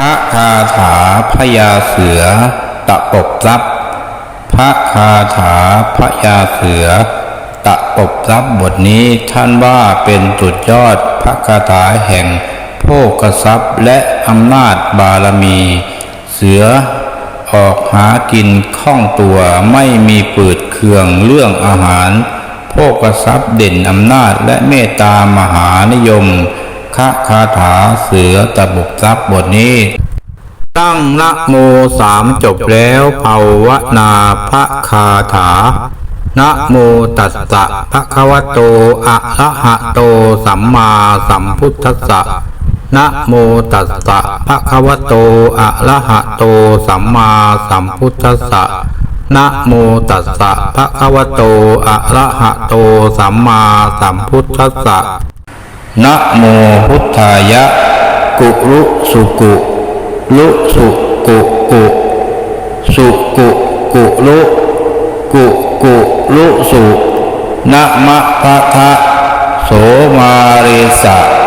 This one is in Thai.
พระคาถาพญาเสือ ตะปบทรัพย์ พระคาถาพญาเสือ ตะปบทรัพย์บทนี้ท่านว่าเป็นจุดยอดพระคาถาแห่งโภกทรัพย์และอำนาจบารมี เสือออกหากินคล่องตัวไม่มีปืดเคืองเรื่องอาหาร โภกทรัพย์เด่นอำนาจและเมตตามหานิยม คคาถาเสือตะบกทรัพย์บทนี้ ตั้งนะโมสามจบแล้วภาวนาพระคาถานะโมตัสสะภะคะวะโต อะระหะโต สัมมาสัมพุทธัสสะนะโมตัสสะภะคะวะโต อะระหะโต สัมมาสัมพุทธัสสะนะโมตัสสะภะคะวะโต อะระหะโต สัมมาสัมพุทธัสสะ นะโมพุทธายะ กุรุสุกุลุสุกุกุสุกุกุลุกุกุลุสุนะมะพะทะโสมาริสะ